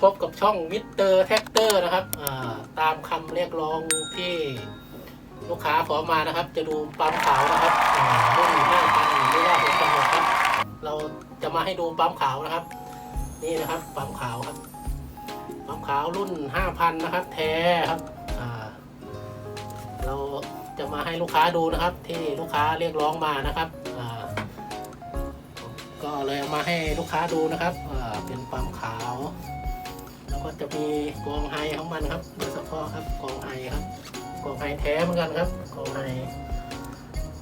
พบกับช่องมิสเตอร์แท็กเตอร์นะครับตามคำเรียกร้องที่ลูกค้าขอมานะครับ จะดูปั๊มขาวนะครับรุ่นห้าพันหรือว่าหกพันหกครับ เราจะมาให้ดูปั๊มขาวนะครับ นี่นะครับปั๊มขาวครับปั๊มขาวรุ่นห้าพันนะครับ แท้ครับเราจะมาให้ลูกค้าดูนะครับ ที่ลูกค้าเรียกร้องมานะครับก็เลยเอามาให้ลูกค้าดูนะครับ จะมีกองไฮของมันครับโดยเฉพาะครับกองไฮครับกองไฮแท้เหมือนกันครับกองไฮ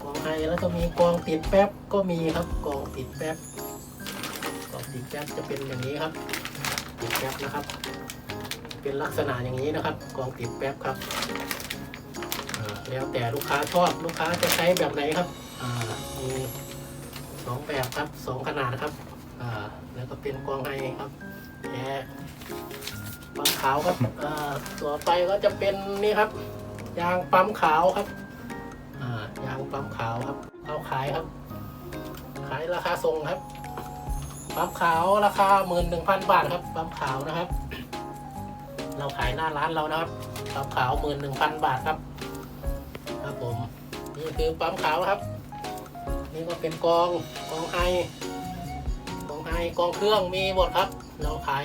กองไฮแล้วก็มีกองติดแป๊บก็มีครับกองติดแป๊บกองติดแป๊บจะเป็นอย่างนี้ครับ ติดแป๊บนะครับ เป็นลักษณะอย่างนี้นะครับ กองติดแป๊บครับแล้วแต่ลูกค้าชอบลูกค้าจะใช้แบบไหนครับมีสองแบบครับสองขนาดครับแล้วก็เป็นกองไฮครับแท้ ขาวครับอ่าต่อไปก็จะเป็นนี่ครับ ยางปั๊มขาวครับอ่ายางปั๊มขาวครับเอาขายครับ ขายราคาส่งครับ ปั๊มขาวราคาหมื่นหนึ่งพันบาทครับ ปั๊มขาวนะครับ เราขายหน้าร้านเรานะครับ ปั๊มขาวหมื่นหนึ่งพันบาทครับ ครับผมนี่คือปั๊มขาวครับ นี่ก็เป็นกองกองไฮกองไฮกองเครื่องมีหมดครับ เราขาย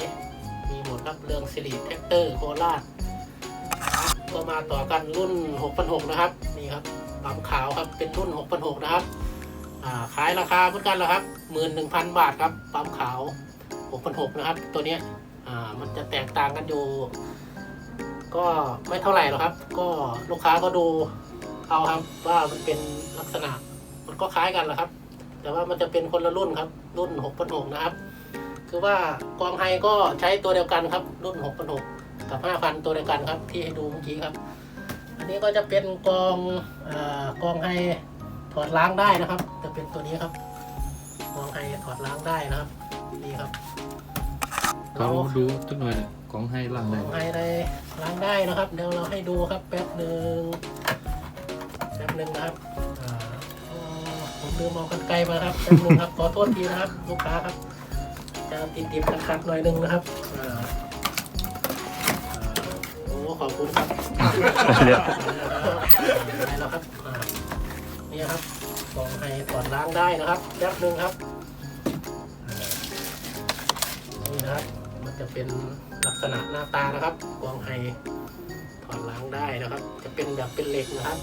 มีหมดครับเรื่องสิริแท็กเตอร์โคราชก็มาต่อกันรุ่น 6,600 นะครับ นี่ครับปั๊มขาวครับเป็นรุ่น 6,600 นะครับขายราคาเหมือนกันแล้วครับ 11,000 บาทครับปั๊มขาว 6,600 นะครับ ตัวนี้มันจะแตกต่างกันอยู่ ก็ไม่เท่าไหร่หรอกครับ ก็ลูกค้าก็ดูเอาครับว่ามันเป็นลักษณะ มันก็คล้ายกันแหละครับ แต่ว่ามันจะเป็นคนละรุ่นครับ รุ่น 6 6 0นะครับ คือว่ากองไฮก็ใช้ตัวเดียวกันครับ รุ่น6 6 0กับ 5,000 ตัวเดียวกันครับ ที่ให้ดูเมื่อกี้ครับ อันนี้ก็จะเป็นกองเออกองไฮถอดล้างได้นะครับ จะเป็นตัวนี้ครับกองไฮถอดล้างได้นะครับนี่ครับเขาดูสักหน่อยเนี่ยของให้ล่างกเลอยงไฮได้ล้างได้นะครับเดี๋ยวเราให้ดูครับแป๊บหนึ่งแป๊บหนึ่งนะครับอ่าอ๋อผมลืมเอากันไกลมาครับแป๊บหนึ่งครับขอโทษทีนะครับลูกค้าครับ จะติดติดๆขัดๆหน่อยหนึงนะครับอ่าอ่าโอ้ขอบคุณครับเดี๋ยวได้แล้วครับอ่านี่ครับกองไฮถอดล้างได้นะครับแป๊บหนึ่งครับอ่านี่นะครับ มันจะเป็นลักษณะหน้าตานะครับกองไฮถอดล้างได้นะครับ จะเป็นแบบเป็นเหล็กนะครับ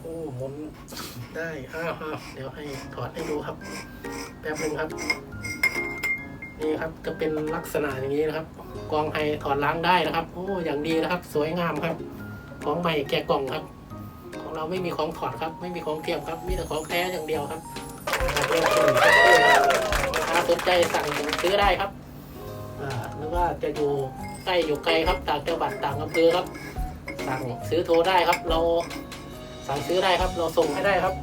โอ้หมุนได้อ้าวอ้าวเดี๋ยวให้ถอดให้ดูครับ แป๊บหนึงครับ นี่ครับจะเป็นลักษณะอย่างนี้นะครับกองไฮถอดล้างได้นะครับ โอ้อย่างดีนะครับ สวยงามครับ ของใหม่แกะกล่องครับ ของเราไม่มีของถอดครับ ไม่มีของเทียมครับ มีแต่ของแท้อย่างเดียวครับถ้าสนใจสั่งซื้อได้ครับหรือว่าจะอยู่ใกล้อยู่ไกลครับต่างจังหวัดต่างอำเภอครับ สั่งซื้อโทรได้ครับ เราสั่งซื้อได้ครับ เราส่งให้ได้ครับ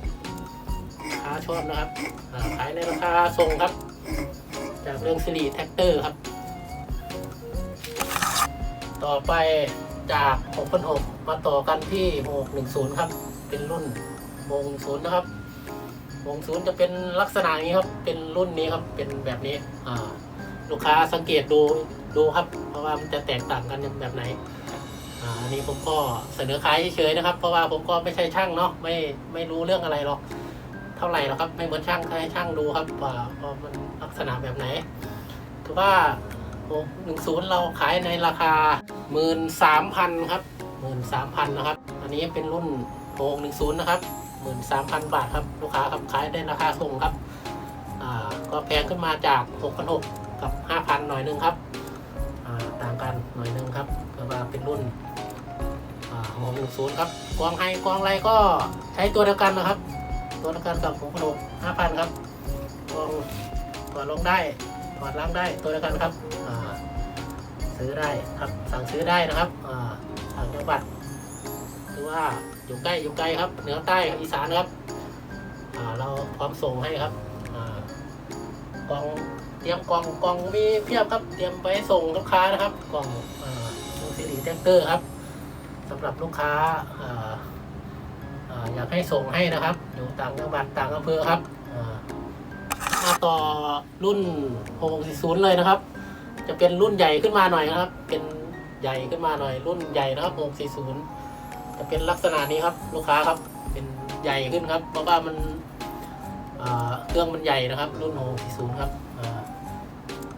ค้าชอบนะครับขายในราคาส่งครับ จากเรื่องสิริแท็กเตอร์ครับ ต่อไปจาก6,600มาต่อกันที่610 ครับ เป็นรุ่น610นะครับ610จะเป็นลักษณะนี้ครับ เป็นรุ่นนี้ครับ เป็นแบบนี้อ่าลูกค้าสังเกตดูดูครับ เพราะว่ามันจะแตกต่างกันแบบไหนอันนี้ผมก็เสนอขายเฉยๆนะครับ เพราะว่าผมก็ไม่ใช่ช่างเนาะไม่ไม่รู้เรื่องอะไรหรอก ท่าไหร่หรอกครับไม่เหมือนช่างให้ช่างดูครับว่ามันลักษณะแบบไหนคือว่าหนึ่งศูนย์เราขายในราคาหมื่นสามพันครับหมื่นสามพันนะครับ อันนี้เป็นรุ่นโหหนึ่งศูนย์นะครับหมื่นสามพันบาทครับลูกค้าครับขายได้ราคาส่งครับอ่าก็แพงขึ้นมาจากหกพันหกกับ5,000หน่อยหนึงครับอ่าต่างกันหน่อยหนึงครับเพื่อว่าเป็นรุ่นอ่าของ10ครับกวงไฮกวงไรก็ใช้ตัวเดียวกันนะครับ ตัวเดียวกันกับผมกระโดด5,000ครับกวางถอดลงได้ถอดล้างได้ตัวเดียวกันครับซื้อได้ครับสั่งซื้อได้นะครับอ่งจังหวัดหรือว่าอยู่ใกล้อยู่ไกลครับ เหนือใต้อีสานครับเราพร้อมส่งให้ครับอ่ากองเตรียมกล่องกล่องมีเพียบครับ เตรียมไปส่งลูกค้านะครับ กล่องซีรีแท็กเตอร์ครับสำหรับลูกค้า อยากให้ส่งให้นะครับ อยู่ต่างจังหวัดต่างอำเภอครับมาต่อรุ่น640เลยนะครับ จะเป็นรุ่นใหญ่ขึ้นมาหน่อยนะครับ เป็นใหญ่ขึ้นมาหน่อย รุ่นใหญ่นะครับ640จะเป็นลักษณะนี้ครับ ลูกค้าครับ เป็นใหญ่ขึ้นครับ เพราะว่ามันเครื่องมันใหญ่นะครับ รุ่น640ครับ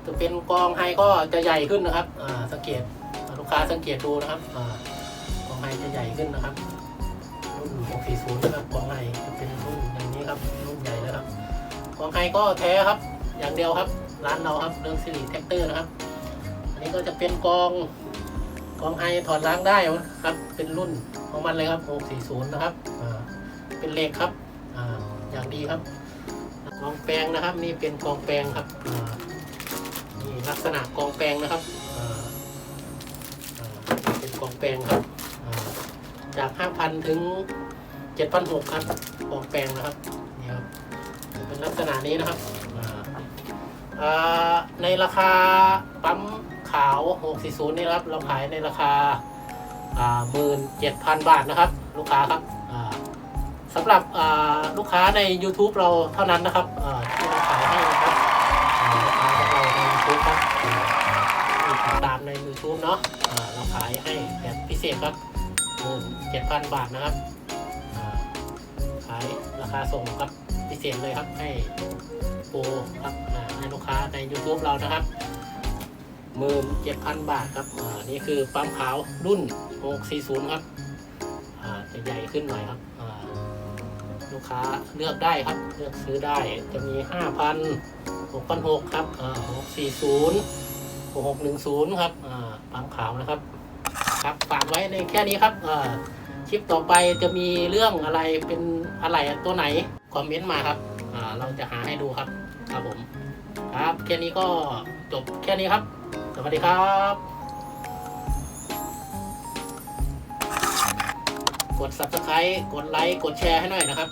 จะเป็นกองไฮก็จะใหญ่ขึ้นนะครับสังเกตลูกค้าสังเกตดูนะครับกองไฮจะใหญ่ขึ้นนะครับ รุ่น640นะครับกองไฮเป็นรุ่นอย่างนี้ครับรุ่นใหญ่แล้วครับกองไฮก็แท้ครับ อย่างเดียวครับ ร้านเราครับเรื่องสิริแท็กเตอร์นะครับ อันนี้ก็จะเป็นกองกองไฮถอดล้างได้ครับ เป็นรุ่นของมันเลยครับ640นะครับเป็นเหล็กครับอย่างดีครับกองแปลงนะครับ นี่เป็นกองแปลงครับนี่ลักษณะกองแปลงนะครับเป็นกองแปลงครับ จาก 5,000 ถึง 7,600 ครับกองแปลงนะครับนี่ครับเป็นลักษณะนี้นะครับอ่าอ่าในราคาปั๊มขาว 640 นี่นะครับ เราขายในราคาอ่า17,000 บาทนะครับ ลูกค้าครับอ่าสำหรับอ่าลูกค้าใน YouTube เราเท่านั้นนะครับอ่าที่เราขายให้นะครับอ่าลูกค้าของเราใน YouTube ครับอ่าที่ติดตามใน YouTube เนาะอ่าเราขายให้แบบพิเศษครับ 17,000 บาทนะครับ ขายราคาส่งครับพิเศษเลยครับให้โปรครับให้ลูกค้าใน YouTube เรานะครับหมื่นเจ็ดพันบาทครับอ่านี่คือปั๊มขาวรุ่น 640 ครับจะใหญ่ขึ้นหน่อยครับลูกค้าเลือกได้ครับ เลือกซื้อได้จะมี 5,000 6,600 ครับ640 6610 ครับปั๊มขาวนะครับ ครับฝากไว้ในแค่นี้ครับอ่าคลิปต่อไปจะมีเรื่องอะไรเป็นอะไรตัวไหนคอมเมนต์มาครับอ่าเราจะหาให้ดูครับ ครับผม ครับแค่นี้ก็จบแค่นี้ครับ สวัสดีครับกด subscribe กดไลค์ กดแชร์ให้หน่อยนะครับ